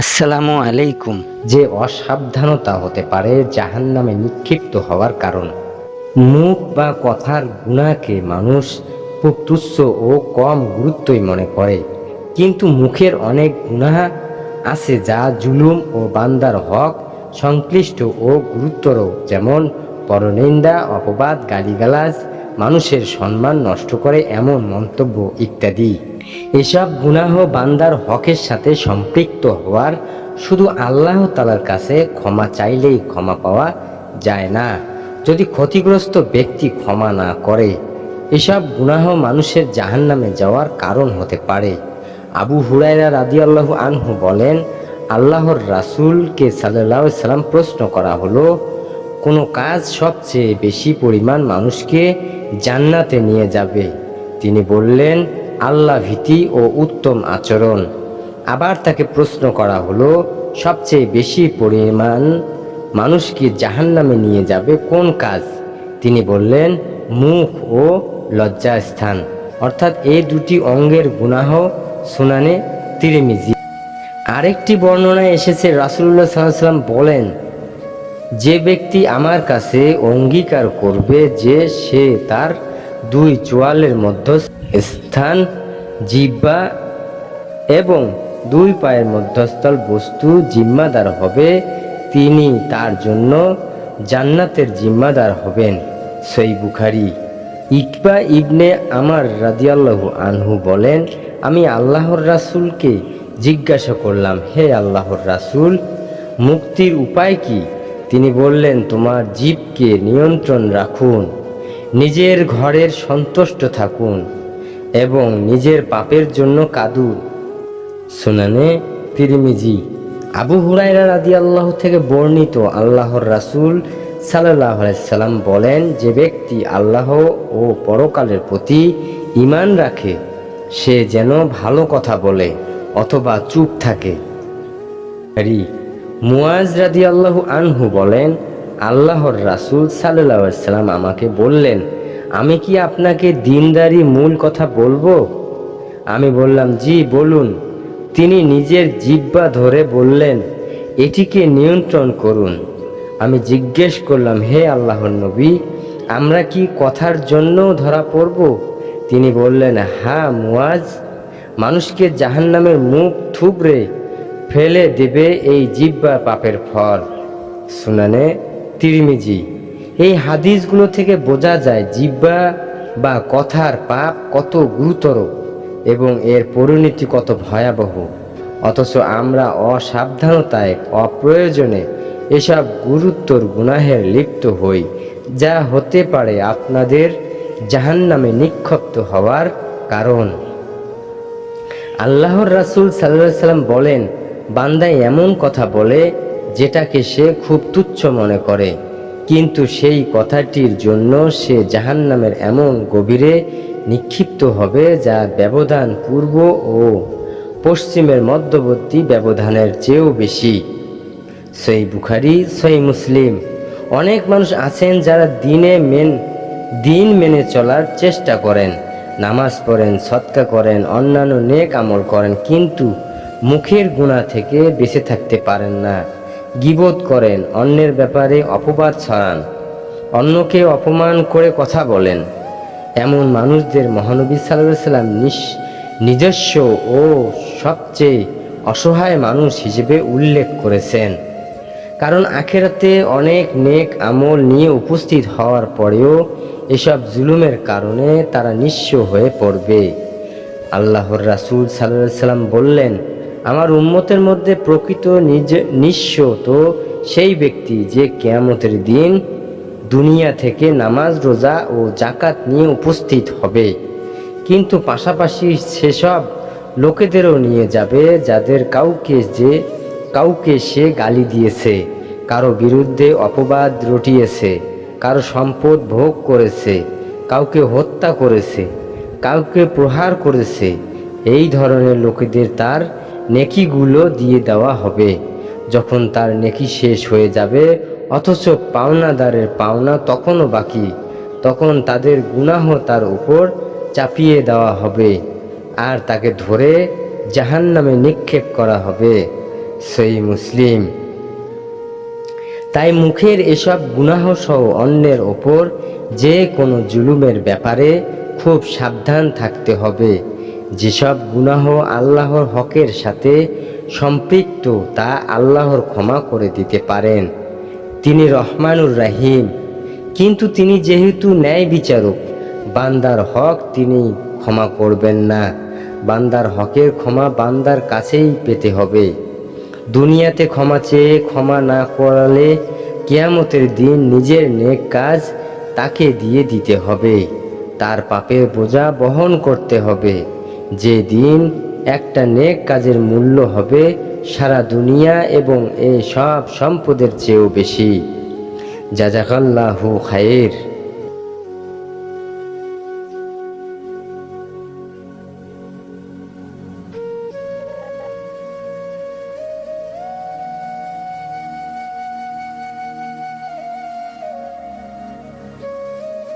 আসসালামু আলাইকুম। যে অসাবধানতা হতে পারে জাহান নামে নিক্ষিপ্ত হওয়ার কারণ। মুখ বা কথার গুণাকে মানুষ খুব তুচ্ছ ও কম গুরুত্বই মনে করে। কিন্তু মুখের অনেক গুণা আছে যা জুলুম ও বান্দার হক, সংশ্লিষ্ট ও গুরুতর, যেমন পরনিন্দা, অপবাদ, গালিগালাজ মানুষের সম্মান নষ্ট করে এমন মন্তব্য ইত্যাদি। এসব গুনাহ বান্দার হকের সাথে সম্পৃক্ত হওয়ার শুধু আল্লাহ তালার কাছে ক্ষমা চাইলেই ক্ষমা পাওয়া যায় না। যদি ক্ষতিগ্রস্ত ব্যক্তি ক্ষমা না করে, এসব গুনাহ মানুষের জাহান্নামে যাওয়ার কারণ হতে পারে। আবু হুরাইরা রাদিয়াল্লাহ আনহু বলেন, আল্লাহর রাসূলকে সাল্লাহ সাল্লাম প্রশ্ন করা হলো কোনো কাজ সবচেয়ে বেশি পরিমাণ মানুষকে জান্নাতে নিয়ে যাবে। তিনি বললেন, আল্লাহ ভীতি ও উত্তম আচরণ। আবার তাকে প্রশ্ন করা হলো, সবচেয়ে বেশি পরিমাণ মানুষকে জাহান্নামে নিয়ে যাবে? কোন কাজ? তিনি বললেন, মুখ ও লজ্জাস্থান। অর্থাৎ এই দুটি অঙ্গের গুনাহ সুনানে তিরেমিজি। আরেকটি বর্ণনায় এসেছে রাসুল্লাহ সাল্লাম বলেন যে ব্যক্তি আমার কাছে অঙ্গীকার করবে যে সে তার দুই চোয়ালের মধ্য স্থান জিব্বা এবং দুই পায়ের মধ্যস্থল বস্তু জিম্মাদার হবে, তিনি তার জন্য জান্নাতের জিম্মাদার হবেন। সই বুখারি। ইকবা ইবনে আমার রাদিয়াল্লাহু আনহু বলেন, আমি আল্লাহর রাসূলকে জিজ্ঞাসা করলাম, হে আল্লাহর রাসূল, মুক্তির উপায় কি? তিনি বললেন, তোমার জীবকে নিয়ন্ত্রণ রাখুন, নিজের ঘরের সন্তুষ্ট থাকুন এবং নিজের পাপের জন্য কাদুন। সুনানে তিরমিজি, আবু হুরাইরা রাদি আল্লাহ থেকে বর্ণিত আল্লাহর রাসূল সাল্লাহ সাল্লাম বলেন, যে ব্যক্তি আল্লাহ ও পরকালের প্রতি ঈমান রাখে, সে যেন ভালো কথা বলে অথবা চুপ থাকে। রি মুয়াজ রাদি আল্লাহ আনহু বলেন, আল্লাহর রাসূল সাল্লাম আমাকে বললেন, আমি কি আপনাকে দিনদারি মূল কথা বলব? আমি বললাম, জি, বলুন। তিনি নিজের জিব্বা ধরে বললেন, এটিকে নিয়ন্ত্রণ করুন। আমি জিজ্ঞেস করলাম, হে আল্লাহর নবী, আমরা কি কথার জন্য ধরা পড়ব? তিনি বললেন হ্যাঁ মুয়াজ মানুষকে জাহান্নামের মুখ থুবড়ে ফেলে দেবে এই জিব্বা পাপের ফল। শুনানে তিরমিজি, এই হাদিসগুলো থেকে বোঝা যায় জিব্বা বা কথার পাপ কত গুরুতর এবং এর পরিণতি কত ভয়াবহ। অথচ আমরা অসাবধানতায়, অপ্রয়োজনে এসব গুরুত্বর গুনাহের লিপ্ত হই, যা হতে পারে আপনাদের জাহান্নামে নিক্ষিপ্ত হওয়ার কারণ। আল্লাহর রাসূল আলাইহি সাল্লাম বলেন বান্দা এমন কথা বলে যেটাকে সে খুব তুচ্ছ মনে করে। কিন্তু সেই কথাটির জন্য সে জাহান্নামের এমন গভীরে নিক্ষিপ্ত হবে যা ব্যবধান পূর্ব ও পশ্চিমের মধ্যবর্তী ব্যবধানের চেয়েও বেশি। সই বুখারি, সই মুসলিম। অনেক মানুষ আছেন যারা দিনে মেন, দিন মেনে চলার চেষ্টা করেন। নামাজ পড়েন সৎকা করেন, অন্যান্য নেক আমল করেন, কিন্তু মুখের গুণা থেকে বেঁচে থাকতে পারেন না। গিবোধ করেন, অন্যের ব্যাপারে অপবাদ ছড়ান। অন্যকে অপমান করে কথা বলেন। এমন মানুষদের মহানবী সাল্লাহ সাল্লাম নিজস্ব ও সবচেয়ে অসহায় মানুষ হিসেবে উল্লেখ করেছেন। কারণ আখেরাতে অনেক নেক আমল নিয়ে উপস্থিত হওয়ার পরেও এসব জুলুমের কারণে তারা নিঃস্ব হয়ে পড়বে। আল্লাহর রাসূল সাল্লাহ সাল্লাম বললেন আমার উম্মতের মধ্যে প্রকৃত নিজ নিঃস্ব তো সেই ব্যক্তি যে কেয়ামতের দিন দুনিয়া থেকে নামাজ, রোজা ও জাকাত নিয়ে উপস্থিত হবে। কিন্তু পাশাপাশি সেসব লোকেদেরও নিয়ে যাবে যাদের কাউকে যে, কাউকে সে গালি দিয়েছে, কারও বিরুদ্ধে অপবাদ রটিয়েছে, কারও সম্পদ ভোগ করেছে, কাউকে হত্যা করেছে, কাউকে প্রহার করেছে, এই ধরনের লোকেদের তার নেকিগুলো দিয়ে দেওয়া হবে। যখন তার নেকি শেষ হয়ে যাবে, অথচ পাওনাদারের পাওনা তখনও বাকি। তখন তাদের গুনাহ তার উপর চাপিয়ে দেওয়া হবে আর তাকে ধরে জাহান্নামে নিক্ষেপ করা হবে, সেই মুসলিম। তাই মুখের এসব গুনাহ সহ অন্যের ওপর যে কোনো জুলুমের ব্যাপারে খুব সাবধান থাকতে হবে। যেসব গুনাহ আল্লাহর হকের সাথে সম্পৃক্ত, তা আল্লাহর ক্ষমা করে দিতে পারেন। তিনি রহমানুর রাহিম। কিন্তু তিনি যেহেতু ন্যায় বিচারক, বান্দার হক তিনি ক্ষমা করবেন না। বান্দার হকের ক্ষমা বান্দার কাছেই পেতে হবে। দুনিয়াতে ক্ষমা চেয়ে ক্ষমা না করালে কিয়ামতের দিন নিজের নেক কাজ তাকে দিয়ে দিতে হবে। তার পাপের বোঝা বহন করতে হবে। যে দিন একটা নেক কাজের মূল্য হবে সারা দুনিয়া এবং এ সব সম্পদের চেয়েও বেশি। জাজাকাল্লাহু খায়ের